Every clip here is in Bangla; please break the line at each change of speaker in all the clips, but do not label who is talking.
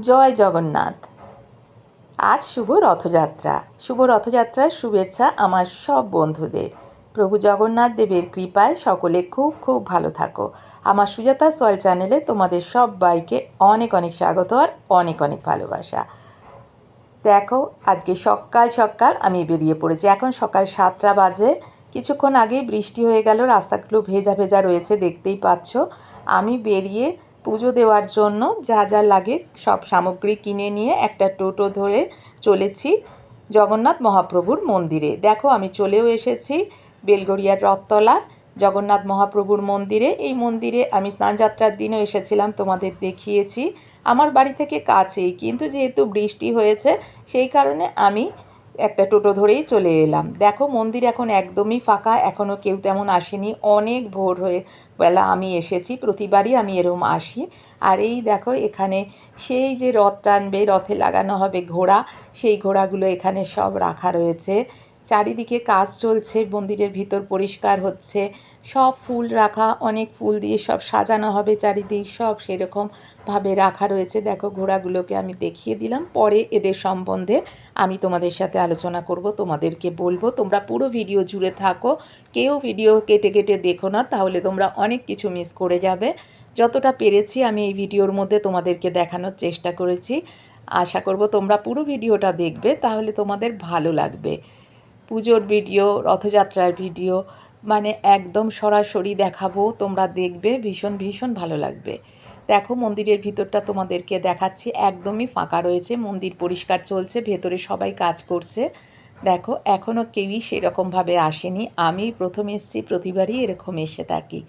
জয় জগন্নাথ। আজ শুভ রথযাত্রা। শুভ রথযাত্রার শুভেচ্ছা আমার সব বন্ধুদের। প্রভু জগন্নাথ দেবের কৃপায় সকলে খুব খুব ভালো থাকো। আমার সুজাতা সল চ্যানেলে তোমাদের সব বাইকে অনেক অনেক স্বাগত আর অনেক অনেক ভালোবাসা। দেখো, আজকে সকাল সকাল আমি বেরিয়ে পড়েছি। এখন সকাল সাতটা বাজে। কিছুক্ষণ আগেই বৃষ্টি হয়ে গেল, রাস্তাগুলো ভেজা ভেজা রয়েছে, দেখতেই পাচ্ছ। আমি বেরিয়ে পুজো দেওয়ার জন্য যা যা লাগে সব সামগ্রী কিনে নিয়ে একটা টোটো ধরে চলেছি জগন্নাথ মহাপ্রভুর মন্দিরে। দেখো, আমি চলেও এসেছি বেলগড়িয়ার রথতলা জগন্নাথ মহাপ্রভুর মন্দিরে। এই মন্দিরে আমি স্নানযাত্রার দিনও এসেছিলাম, তোমাদের দেখিয়েছি। আমার বাড়ি থেকে কাছেই, কিন্তু যেহেতু বৃষ্টি হয়েছে, সেই কারণে আমি একটা টোটো ধরেই চলে এলাম। দেখো, মন্দির এখন একদমই ফাঁকা এখনও কেউ তেমন আসেনি। অনেক ভোর হয়ে বেলা আমি এসেছি, প্রতিবারই আমি এরম আসি। আর এই দেখো, এখানে সেই যে রথ টানবে, রথে লাগানো হবে ঘোড়া, সেই ঘোড়াগুলো এখানে সব রাখা রয়েছে। চারিদিকে কাজ চলছে, মন্দিরের ভিতর পরিষ্কার হচ্ছে, সব ফুল রাখা, অনেক ফুল দিয়ে সব সাজানো হবে চারিদিক, সব সেরকমভাবে রাখা রয়েছে। দেখো ঘোড়াগুলোকে আমি দেখিয়ে দিলাম। পরে এদের সম্বন্ধে আমি তোমাদের সাথে আলোচনা করব, তোমাদেরকে বলব। তোমরা পুরো ভিডিও জুড়ে থাকো, কেউ ভিডিও কেটে কেটে দেখো না, তাহলে তোমরা অনেক কিছু মিস করে যাবে। যতটা পেরেছি আমি এই ভিডিওর মধ্যে তোমাদেরকে দেখানোর চেষ্টা করেছি। আশা করব তোমরা পুরো ভিডিওটা দেখবে, তাহলে তোমাদের ভালো লাগবে। পুজোর ভিডিও, রথযাত্রার ভিডিও মানে একদম সরাসরি দেখাবো, তোমরা দেখবে, ভীষণ ভীষণ ভালো লাগবে। দেখো, মন্দিরের ভিতরটা তোমাদেরকে দেখাচ্ছি, একদমই ফাঁকা রয়েছে, মন্দির পরিষ্কার চলছে, ভেতরে সবাই কাজ করছে। দেখো এখনও কেউই সেরকমভাবে আসেনি, আমি প্রথম এসেছি, প্রতিবারই এরকম এসে থাকি।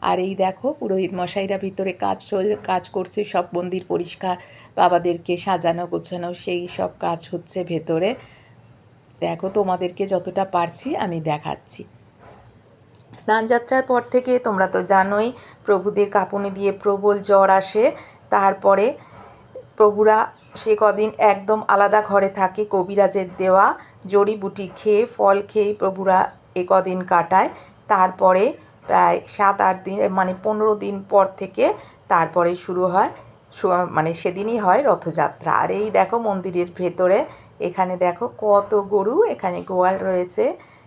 আর এই দেখো, পুরোহিত মশাইরা ভিতরে কাজ কাজ করছে, সব মন্দির পরিষ্কার, বাবাদেরকে সাজানো গোছানো, সেই সব কাজ হচ্ছে ভেতরে। দেখো তোমাদেরকে যতটা পারছি আমি দেখাচ্ছি। স্নানযাত্রার পর থেকে তোমরা তো জানোই, প্রভুদের কাঁপুনি দিয়ে প্রবল জ্বর আসে। তারপরে প্রভুরা সে কদিন একদম আলাদা ঘরে থাকে, কবিরাজের দেওয়া। জড়িবুটি খেয়ে, ফল খেয়েই প্রভুরা এ কদিন কাটায়। তারপরে প্রায় সাত আট দিন মানে পনেরো দিন পর থেকে তারপরে শুরু হয় মানে সেদিনই হয় রথযাত্রা। আর এই দেখো মন্দিরের ভেতরে এখানে দেখো কত গরু, এখানে গোয়াল রয়েছে।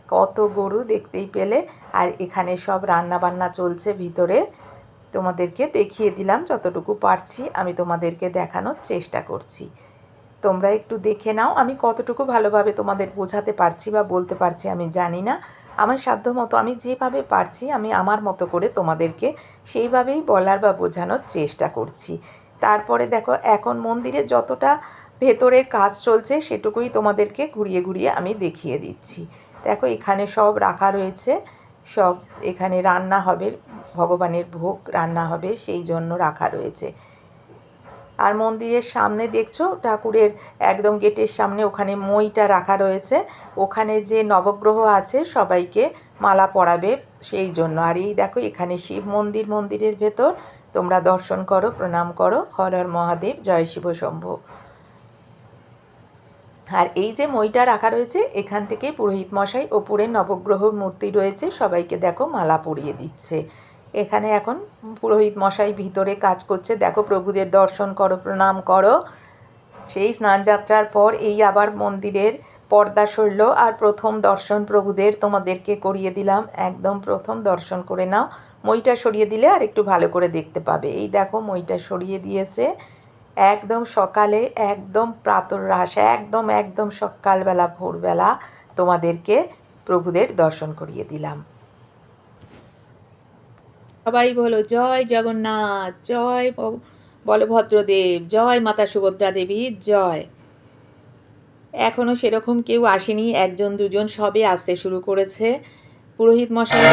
কত গরু দেখতেই পেলে। আর এখানে সব রান্না বান্না চলছে ভিতরে। তোমাদেরকে দেখিয়ে দিলাম যতটুকু পারছি, আমি তোমাদেরকে দেখানোর চেষ্টা করছি। তোমরা একটু দেখে নাও, আমি কতটুকু ভালোভাবে তোমাদের বোঝাতে পারছি বা বলতে পারছি আমি জানি না। আমার সাধ্য মতো আমি যেভাবে পারছি, আমি আমার মতো করে তোমাদেরকে সেইভাবেই বলার বা বোঝানোর চেষ্টা করছি। তারপরে দেখো, এখন মন্দিরে যতটা ভেতরে কাজ চলছে, সেটুকুই তোমাদেরকে ঘুরিয়ে ঘুরিয়ে আমি দেখিয়ে দিচ্ছি। দেখো, এখানে সব রাখা রয়েছে। সব এখানে রান্না হবে, ভগবানের ভোগ রান্না হবে, সেই জন্য রাখা রয়েছে। আর মন্দিরের সামনে দেখছ, ঠাকুরের একদম গেটের সামনে ওখানে মইটা রাখা রয়েছে। ওখানে যে নবগ্রহ আছে, সবাইকে মালা পরাবে সেই জন্য। আর এই দেখো, এখানে শিব মন্দির, মন্দিরের ভেতর। তোমরা দর্শন করো, প্রণাম করো। হর হর মহাদেব, জয় শিব শম্ভু। আর এই যে মইটা রাখা রয়েছে, এখান থেকে পুরোহিত মশাই ওপরে নবগ্রহ মূর্তি রয়েছে, সবাইকে দেখো মালা পরিয়ে দিচ্ছে। এখানে এখন পুরোহিত মশাই ভিতরে কাজ করছে। দেখো প্রভুদের দর্শন করো, প্রণাম করো। সেই স্নানযাত্রার পর এই আবার মন্দিরের পর্দা সরল আর প্রথম দর্শন প্রভুদের তোমাদেরকে করিয়ে দিলাম। একদম প্রথম দর্শন করে নাও। মইটা সরিয়ে দিলে আর একটু ভালো করে দেখতে পাবে। এই দেখো মইটা সরিয়ে দিয়েছে। একদম সকালে, একদম প্রাতর রাস, একদম একদম সকালবেলা, ভোরবেলা তোমাদেরকে প্রভুদের দর্শন করিয়ে দিলাম। সবাই বলো, জয় জগন্নাথ, জয় বলভদ্রদেব জয় মাতা সুভদ্রা দেবী, জয়। এখনও সেরকম কেউ আসেনি, একজন, দুজন সবে আসতে শুরু করেছে। পুরোহিত মশাই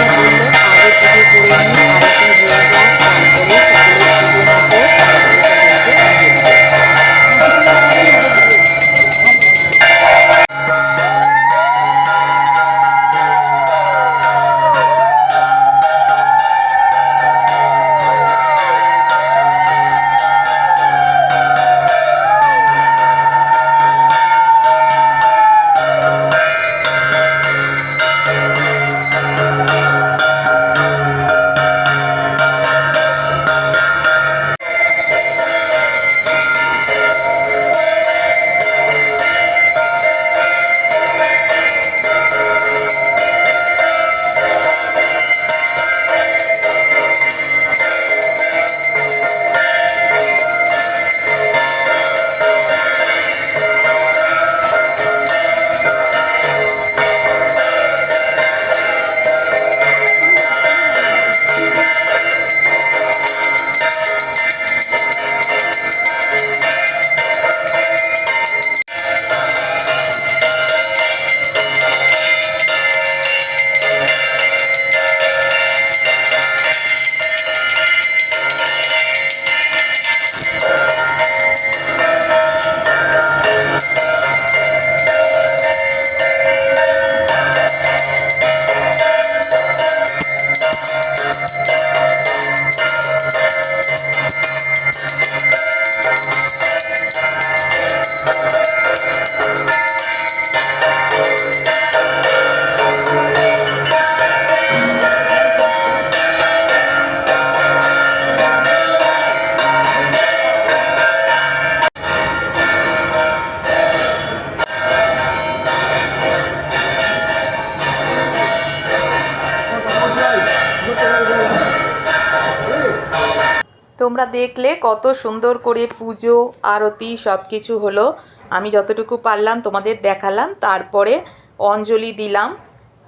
দেখলে কত সুন্দর করে পুজো, আরতি সব কিছু হলো। আমি যতটুকু পারলাম তোমাদের দেখালাম, তারপরে অঞ্জলি দিলাম,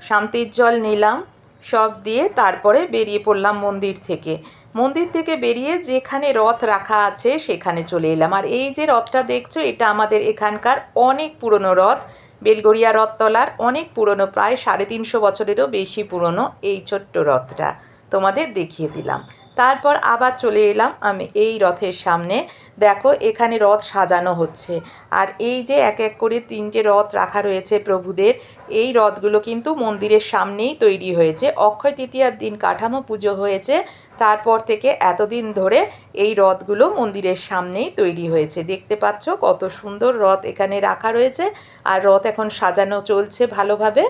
শান্তির জল নিলাম, সব দিয়ে তারপরে বেরিয়ে পড়লাম মন্দির থেকে। মন্দির থেকে বেরিয়ে যেখানে রথ রাখা আছে সেখানে চলে এলাম। আর এই যে রথটা দেখছ, এটা আমাদের এখানকার অনেক পুরনো রথ। বেলগড়িয়া রথতলার অনেক পুরনো, প্রায় সাড়ে তিনশো বছরেরও বেশি পুরনো এই ছোট্ট রথটা তোমাদের দেখিয়ে দিলাম। তারপর আবার চলে এলাম আমি এই রথের সামনে। দেখো, এখানে রথ সাজানো হচ্ছে। আর এই যে এক এক করে তিনটে রথ রাখা রয়েছে প্রভুদের, এই রথগুলো কিন্তু মন্দিরের সামনেই তৈরি হয়েছে। অক্ষয় তৃতীয়ার দিন কাঠামো পুজো হয়েছে। তারপর থেকে এতদিন ধরে এই রথগুলো মন্দিরের সামনেই তৈরি হয়েছে। দেখতে পাচ্ছ কত সুন্দর রথ এখানে রাখা রয়েছে। আর রথ এখন সাজানো চলছে ভালোভাবে।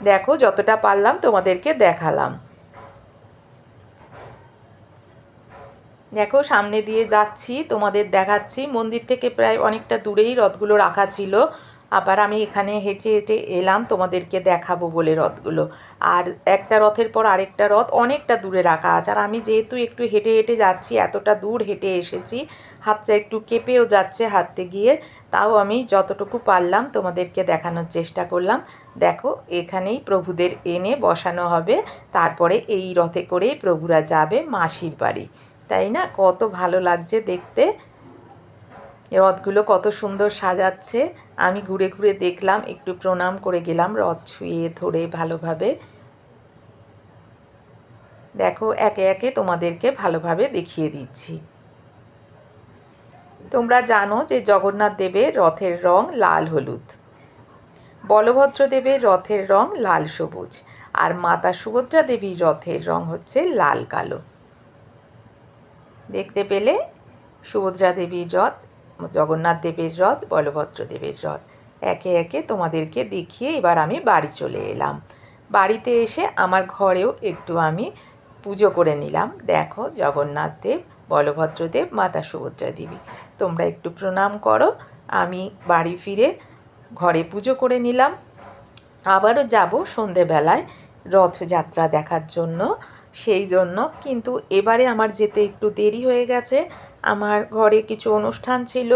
দেখো, যতটা পারলাম তোমাদেরকে দেখালাম। দেখো, সামনে দিয়ে যাচ্ছি, তোমাদের দেখাচ্ছি। মন্দির থেকে প্রায় অনেকটা দূরেই রথগুলো রাখা ছিল। আবার আমি এখানে হেঁটে হেঁটে এলাম, তোমাদেরকে দেখাবো বলে রথগুলো। আর একটা রথের পর আরেকটা রথ অনেকটা দূরে রাখা আছে। আর আমি যেহেতু একটু হেঁটে হেঁটে যাচ্ছি, এতটা দূর হেঁটে এসেছি, হাতটা একটু কেঁপেও যাচ্ছে হাঁটতে গিয়ে। তাও আমি যতটুকু পারলাম তোমাদেরকে দেখানোর চেষ্টা করলাম। দেখো, এখানেই প্রভুদের এনে বসানো হবে। তারপরে এই রথে করেই প্রভুরা যাবে মাসির বাড়ি। তাই না? কত ভালো লাগছে দেখতে। রথগুলো কত সুন্দর সাজাচ্ছে। আমি ঘুরে ঘুরে দেখলাম, একটু প্রণাম করে গেলাম রথ ছুঁয়ে ধরে ভালোভাবে। দেখো, একে একে তোমাদেরকে ভালোভাবে দেখিয়ে দিচ্ছি। তোমরা জানো যে জগন্নাথ দেবের রথের রং লাল হলুদ। বলভদ্র দেবের রথের রং লাল সবুজ। আর মাতা সুভদ্রা দেবীর রথের রং হচ্ছে লাল কালো। দেখতে পেলে সুভদ্রা দেবীর রথ, জগন্নাথ দেবের রথ, বলভদ্র দেবের রথ। একে একে তোমাদেরকে দেখিয়ে এবার আমি বাড়ি চলে এলাম। বাড়িতে এসে আমার ঘরেও একটু আমি পুজো করে নিলাম। দেখো জগন্নাথ দেব বলভদ্রদেব মাতা সুভদ্রা দেবী। তোমরা একটু প্রণাম করো। আমি বাড়ি ফিরে ঘরে পুজো করে নিলাম। আবারও যাব সন্ধেবেলায়। রথযাত্রা দেখার জন্য। সেই জন্য কিন্তু এবারে আমার যেতে একটু দেরি হয়ে গেছে। আমার ঘরে কিছু অনুষ্ঠান ছিল,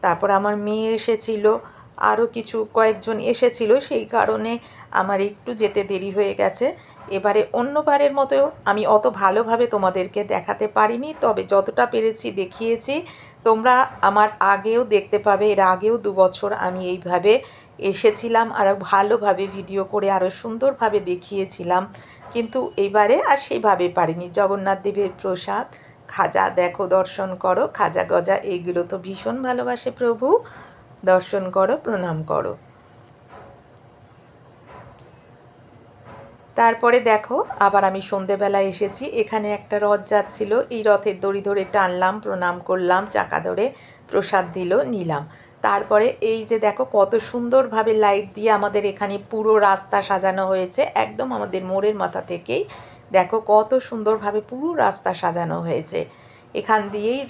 তারপর আমার মেয়ে এসেছিল, আরও কিছু কয়েকজন এসেছিল, সেই কারণে আমার একটু যেতে দেরি হয়ে গেছে। এবারে অন্যবারের মতো আমি অত ভালোভাবে তোমাদেরকে দেখাতে পারিনি, তবে যতটা পেরেছি দেখিয়েছি তোমরা আমার আগেও দেখতে পাবে, এর আগেও দু বছর আমি এইভাবে এসেছিলাম আরও ভালোভাবে ভিডিও করে আরও সুন্দরভাবে দেখিয়েছিলাম। কিন্তু এইবারে আর সেভাবে পারিনি। জগন্নাথ দেবের প্রসাদ, খাজা দেখো দর্শন করো, খাজা গজা এইগুলো তো ভীষণ ভালোবাসে প্রভু। দর্শন করো, প্রণাম করো। তারপরে দেখো, আবার আমি সন্ধেবেলা এসেছি। এখানে একটা রথ যাচ্ছিল। এই রথের দড়ি ধরে টানলাম, প্রণাম করলাম, চাকা ধরে প্রসাদ দিল, নিলাম। তারপরে এই যে দেখো, কত সুন্দরভাবে লাইট দিয়ে আমাদের এখানে পুরো রাস্তা সাজানো হয়েছে। একদম আমাদের মোড়ের মাথা থেকেই। দেখো, কত সুন্দরভাবে পুরো রাস্তা সাজানো হয়েছে। এখান দিয়েই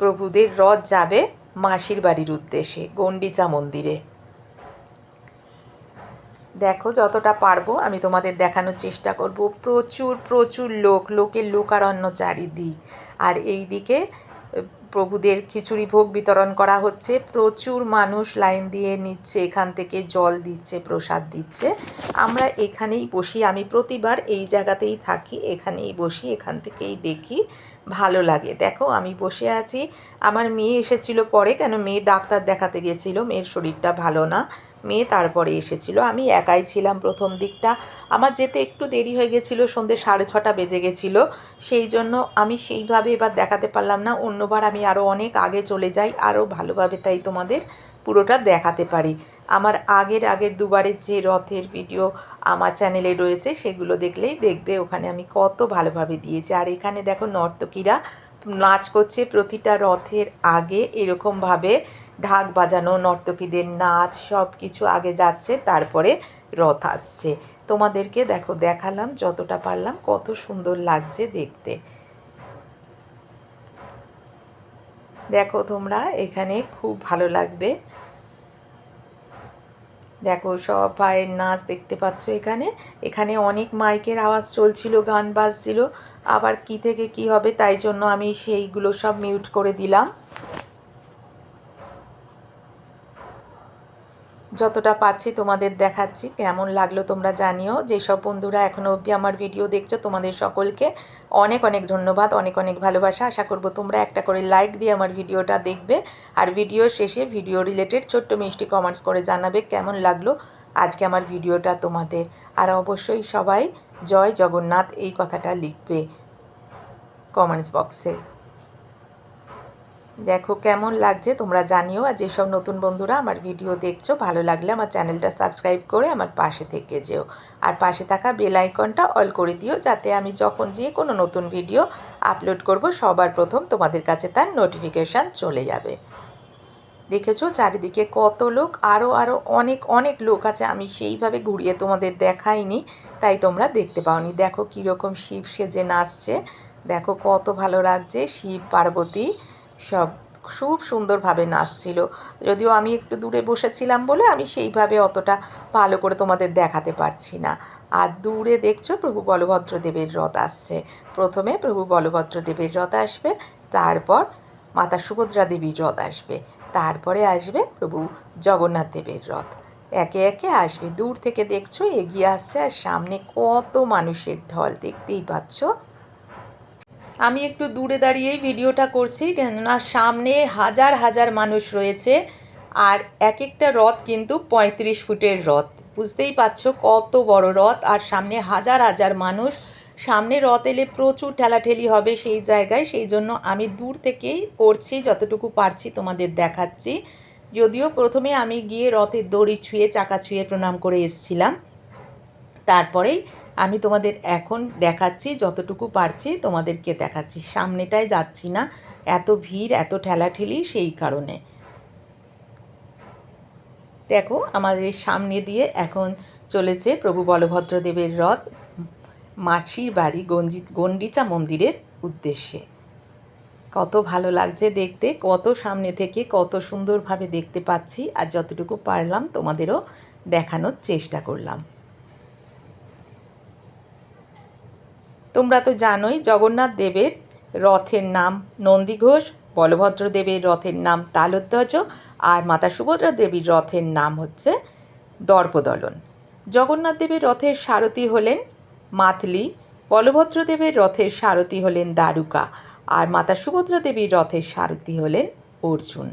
প্রভুদের রথ যাবে মাসির বাড়ির উদ্দেশ্যে, গণ্ডিচা মন্দিরে। দেখো যতটা পারব, আমি তোমাদের দেখানোর চেষ্টা করব। প্রচুর প্রচুর লোক, লোকের লোকারণ্য চারিদিক। আর এই দিকে প্রভুদের খিচুড়ি ভোগ বিতরণ করা হচ্ছে। প্রচুর মানুষ লাইন দিয়ে নিচ্ছে, এখান থেকে জল দিচ্ছে, প্রসাদ দিচ্ছে। আমরা এখানেই বসি। আমি প্রতিবার এই জায়গাতেই থাকি, এখানেই বসি, এখান থেকেই দেখি। ভালো লাগে। দেখো, আমি বসে আছি। আমার মেয়ে এসেছিল পরে, কেন? মেয়ে ডাক্তার দেখাতে গেছিল, মেয়ের শরীরটা ভালো না। মেয়ে তারপরে এসেছিল। আমি একাই ছিলাম প্রথম দিকটা। আমার যেতে একটু দেরি হয়ে গেছিল সন্ধ্যে সাড়ে ছটা বেজে গেছিল। সেই জন্য আমি সেইভাবে এবার দেখাতে পারলাম না। অন্যবার আমি আরও অনেক আগে চলে যাই আরও ভালোভাবে তাই তোমাদের পুরোটা দেখাতে পারি। আমার আগের আগের দুবারের যে রথের ভিডিও আমার চ্যানেলে রয়েছে, সেগুলো দেখলেই দেখবে ওখানে আমি কত ভালোভাবে দিয়েছি। আর এখানে দেখো নর্তকীরা নাচ করছে প্রতিটা রথের আগে এরকমভাবে ঢাক বাজানো, নর্তকীদের নাচ সব কিছু আগে যাচ্ছে, তারপরে রথ আসছে। তোমাদেরকে দেখো, দেখালাম যতটা পারলাম, কত সুন্দর লাগছে দেখতে। দেখো তোমরা, এখানে খুব ভালো লাগবে। দেখো, সব ভাইয়ের নাচ দেখতে পাচ্ছ এখানে। এখানে অনেক মাইকের আওয়াজ চলছিল, গান বাজছিল। আবার কি থেকে কি হবে, তাই জন্য আমি সেইগুলো সব মিউট করে দিলাম। যতটা পাচ্ছি তোমাদের দেখাচ্ছি, কেমন লাগল তোমরা জানিও। যেসব বন্ধুরা এখনও অবধি আমার ভিডিও দেখছ, তোমাদের সকলকে অনেক অনেক ধন্যবাদ, অনেক অনেক ভালোবাসা। আশা করব তোমরা একটা করে লাইক দিয়ে আমার ভিডিওটা দেখবে। আর ভিডিও শেষে ভিডিও রিলেটেড ছোট্ট মিষ্টি কমেন্টস করে জানাবে কেমন লাগল আজকে আমার ভিডিওটা তোমাদের। আর অবশ্যই সবাই জয় জগন্নাথ এই কথাটা লিখবে কমেন্টস বক্সে দেখো কেমন লাগছে, তোমরা জানিও। আর যেসব নতুন বন্ধুরা আমার ভিডিও দেখছ, ভালো লাগলে আমার চ্যানেলটা সাবস্ক্রাইব করে আমার পাশে থেকে যেও। আর পাশে থাকা বেল আইকনটা অল করে দিও, যাতে আমি যখন যে কোনো নতুন ভিডিও আপলোড করব, সবার প্রথম তোমাদের কাছে তার নোটিফিকেশান চলে যাবে। দেখেছ? চারিদিকে কত লোক আরও আরও অনেক অনেক লোক আছে। আমি সেইভাবে ঘুরিয়ে তোমাদের দেখাইনি, তাই তোমরা দেখতে পাওনি। দেখো কীরকম শিব সেজে নাচছে, দেখো কত ভালো লাগছে শিব, পার্বতী। সব খুব সুন্দরভাবে নাচছিল। যদিও আমি একটু দূরে বসেছিলাম বলে আমি সেইভাবে অতটা ভালো করে তোমাদের দেখাতে পারছি না। আর দূরে দেখছ প্রভু বলভদ্রদেবের রথ আসছে। প্রথমে প্রভু বলভদ্রদেবের রথ আসবে, তারপর মাতা সুভদ্রা দেবীর রথ আসবে, তারপরে আসবে প্রভু জগন্নাথ দেবের রথ। একে একে আসবে। দূর থেকে দেখছ এগিয়ে আসছে আর সামনে কত মানুষের ঢল দেখতেই পাচ্ছ। আমি একটু দূরে দাঁড়িয়েই ভিডিওটা করছি, কেননা সামনে হাজার হাজার মানুষ রয়েছে, আর এক একটা রথ কিন্তু পঁয়ত্রিশ ফুটের রথ। বুঝতেই পারছ কত বড় রথ, আর সামনে হাজার হাজার মানুষ। সামনে রথ এলে প্রচুর ঠেলাঠেলি হবে সেই জায়গায়, সেই জন্য আমি দূর থেকেই করছি, যতটুকু পারছি তোমাদের দেখাচ্ছি। যদিও প্রথমে আমি গিয়ে রথের দড়ি ছুঁয়ে, চাকা ছুঁয়ে প্রণাম করে এসছিলাম। তারপরেই আমি তোমাদের এখন দেখাচ্ছি, যতটুকু পারছি তোমাদেরকে দেখাচ্ছি। সামনেটায় যাচ্ছি না। এত ভিড়, এত ঠেলাঠেলি সেই কারণে। দেখো, আমাদের সামনে দিয়ে এখন চলেছে প্রভু বলভদ্রদেবের রথ, মাসির বাড়ি গঞ্জি, গণ্ডিচা মন্দিরের উদ্দেশ্যে। কত ভালো লাগছে দেখতে, কত সামনে থেকে কত সুন্দরভাবে দেখতে পাচ্ছি, আর যতটুকু পারলাম তোমাদেরও দেখানোর চেষ্টা করলাম। তোমরা তো জানোই জগন্নাথ দেবের রথের নাম নন্দীঘোষ বলভদ্র দেবের রথের নাম তালোধ্বজ আর মাতা সুভদ্রা দেবীর রথের নাম হচ্ছে দর্পদলন। জগন্নাথ দেবের রথের সারথি হলেন মাতলি, বলভদ্র দেবের রথের সারথি হলেন দারুকা আর মাতা সুভদ্রা দেবীর রথের সারথি হলেন অর্জুন।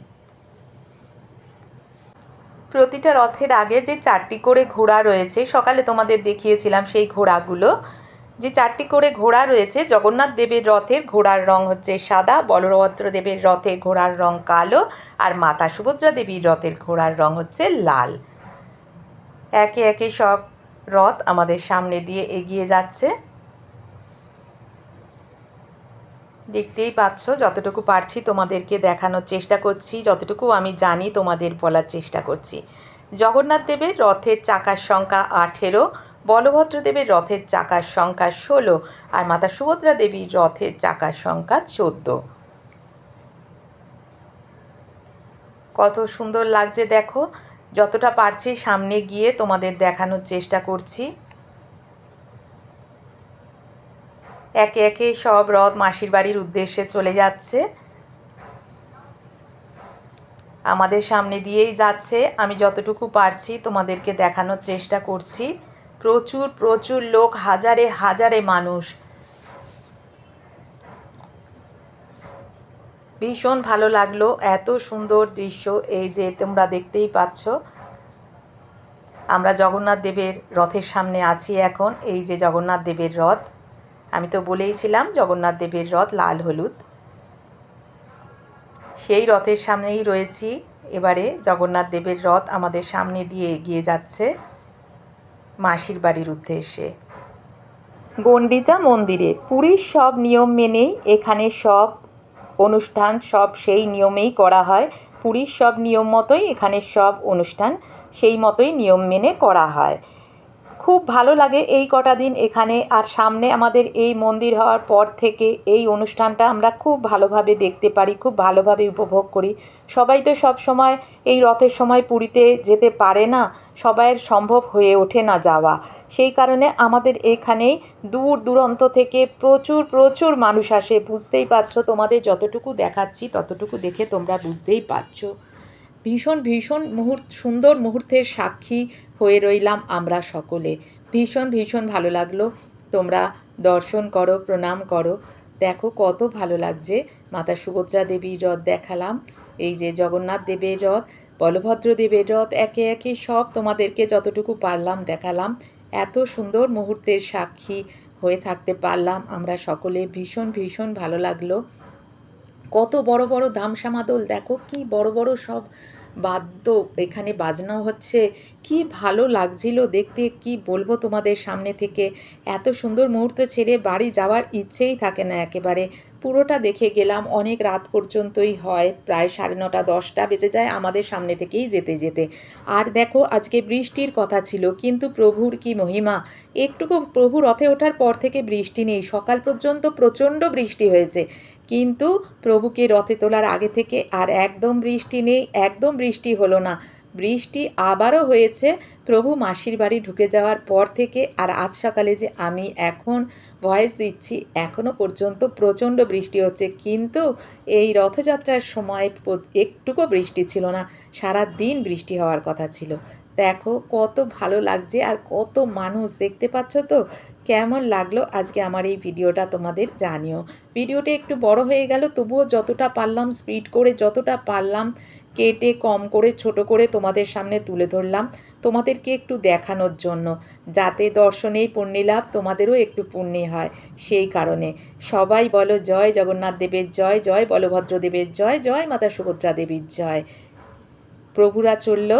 প্রতিটা রথের আগে যে চারটি করে ঘোড়া রয়েছে, সকালে তোমাদের দেখিয়েছিলাম সেই ঘোড়াগুলো। যে চারটি করে ঘোড়া রয়েছে, জগন্নাথ দেবের রথের ঘোড়ার রং হচ্ছে সাদা বলভদ্র দেবের রথে ঘোড়ার রং কালো, আর মাতা সুভদ্রা দেবীর রথের ঘোড়ার রং হচ্ছে লাল। একে একে সব রথ আমাদের সামনে দিয়ে এগিয়ে যাচ্ছে। দেখতেই পাচ্ছ, যতটুকু পারছি তোমাদেরকে দেখানোর চেষ্টা করছি, যতটুকু আমি জানি তোমাদের বলার চেষ্টা করছি। জগন্নাথ দেবের রথের চাকার সংখ্যা আঠেরো বলভদ্রদেবের রথের চাকার সংখ্যা ষোলো আর মাতা সুভদ্রা দেবীর রথের চাকার সংখ্যা চোদ্দ। কত সুন্দর লাগছে দেখো। যতটা পারছি সামনে গিয়ে তোমাদের দেখানোর চেষ্টা করছি। একে একে সব রথ মাসির বাড়ির উদ্দেশ্যে চলে যাচ্ছে। আমাদের সামনে দিয়েই যাচ্ছে। আমি যতটুকু পারছি তোমাদেরকে দেখানোর চেষ্টা করছি। প্রচুর প্রচুর লোক, হাজারে হাজারে মানুষ। ভীষণ ভালো লাগল, এত সুন্দর দৃশ্য, এই যে তোমরা দেখতেই পাচ্ছ। আমরা জগন্নাথ দেবের রথের সামনে আছি এখন, এই যে জগন্নাথ দেবের রথ। আমি তো বলেইছিলাম জগন্নাথ দেবের রথ লাল হলুদ। সেই রথের সামনেই রয়েছি, এবারে জগন্নাথ দেবের রথ আমাদের সামনে দিয়ে এগিয়ে যাচ্ছে। মাসির বাড়ির উদ্দেশ্যে। গণ্ডিচা মন্দিরে পুরীর সব নিয়ম মেনেই এখানে সব অনুষ্ঠান, সব সেই নিয়মেই করা হয়। পুরীর সব নিয়ম মতোই এখানে সব অনুষ্ঠান সেই মতোই নিয়ম মেনে করা হয়। খুব ভালো লাগে এই কটা দিন এখানে। আর সামনে আমাদের এই মন্দির হওয়ার পর থেকে এই অনুষ্ঠানটা আমরা খুব ভালোভাবে দেখতে পারি, খুব ভালোভাবে উপভোগ করি। সবাই তো সব সময় এই রথের সময় পুরীতে যেতে পারে না, সবাইয়ের সম্ভব হয়ে ওঠে না যাওয়া। সেই কারণে আমাদের এখানেই দূর দূরান্ত থেকে প্রচুর প্রচুর মানুষ আসে। বুঝতেই পারছ, তোমাদের যতটুকু দেখাচ্ছি, ততটুকু দেখে তোমরা বুঝতেই পারছ। ভীষণ ভীষণ মুহূর্ত, সুন্দর মুহূর্তের সাক্ষী হয়ে রইলাম আমরা সকলে। ভীষণ ভীষণ ভালো লাগল। তোমরা দর্শন করো, প্রণাম করো। দেখো কত ভালো লাগছে। মাতা সুভদ্রা দেবীর রথ দেখালাম। এই যে জগন্নাথ দেবের রথ, বলভদ্র দেবের রথ, একে একে সব তোমাদেরকে যতটুকু পারলাম দেখালাম। এত সুন্দর মুহূর্তের সাক্ষী হয়ে থাকতে পারলাম আমরা সকলে। ভীষণ ভীষণ ভালো লাগল। কত বড় বড় ধামসামাদল দেখো কি বড় বড় সব বাদ্য, এখানে বাজনাও হচ্ছে। কি ভালো লাগছিল দেখতে, কি বলব তোমাদের সামনে থেকে? এত সুন্দর মুহূর্ত ছেড়ে বাড়ি যাওয়ার ইচ্ছেই থাকে না একেবারে। পুরোটা দেখে গেলাম, অনেক রাত পর্যন্তই হয়, প্রায় সাড়ে নটা, দশটা বেজে যায় আমাদের সামনে থেকেই যেতে যেতে। আর দেখো, আজকে বৃষ্টির কথা ছিল, কিন্তু প্রভুর কি মহিমা? একটুকু প্রভু রথে ওঠার পর থেকে বৃষ্টি নেই, সকাল পর্যন্ত প্রচণ্ড বৃষ্টি হয়েছে। কিন্তু প্রভুকে রথে তোলার আগে থেকে আর একদম বৃষ্টি নেই, একদম বৃষ্টি হলো না। বৃষ্টি আবারও হয়েছে, প্রভু মাসির বাড়ি ঢুকে যাওয়ার পর থেকে আর আজ সকালে যে আমি এখন ভয়েস দিচ্ছি এখনও পর্যন্ত প্রচণ্ড বৃষ্টি হচ্ছে, কিন্তু এই রথযাত্রার সময় একটুকু বৃষ্টি ছিল না সারা দিন বৃষ্টি হওয়ার কথা ছিল। দেখো কত ভালো লাগছে আর কত মানুষ দেখতে পাচ্ছ তো কেমন লাগল আজকে আমার এই ভিডিওটা তোমাদের জানিও। ভিডিওটা একটু বড় হয়ে গেল, তবুও যতটা পারলাম স্পিড করে, যতটা পারলাম কেটে, কম করে, ছোট করে তোমাদের সামনে তুলে ধরলাম তোমাদেরকে একটু দেখানোর জন্য। যাতে দর্শনেই পুণ্যলাভ তোমাদেরও একটু পুণ্যে হয় সেই কারণে। সবাই বলো জয় জগন্নাথ দেবের জয় জয় বলভদ্র দেবের জয় জয় মাতা সুভদ্রা দেবীর জয়। প্রভুরা চলল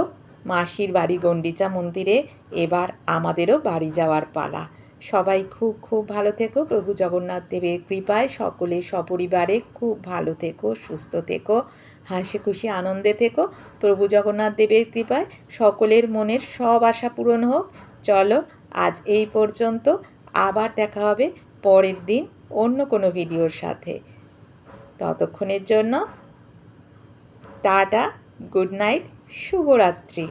মাসির বাড়ি গণ্ডিচা মন্দিরে, এবার আমাদেরও বাড়ি যাওয়ার পালা। সবাই খুব খুব ভালো থেকো। প্রভু জগন্নাথ দেবের কৃপায় সকলে সপরিবারে খুব ভালো থেকো, সুস্থ থেকো, হাসি খুশি আনন্দে থেকো। প্রভু জগন্নাথ দেবের কৃপায় সকলের মনের সব আশা পূরণ হোক। চলো আজ এই পর্যন্ত আবার দেখা হবে পরের দিন অন্য কোনো ভিডিওর সাথে। ততক্ষণের জন্য টাটা, গুড নাইট, শুভরাত্রি।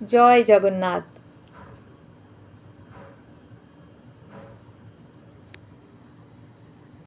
জয় জগন্নাথ।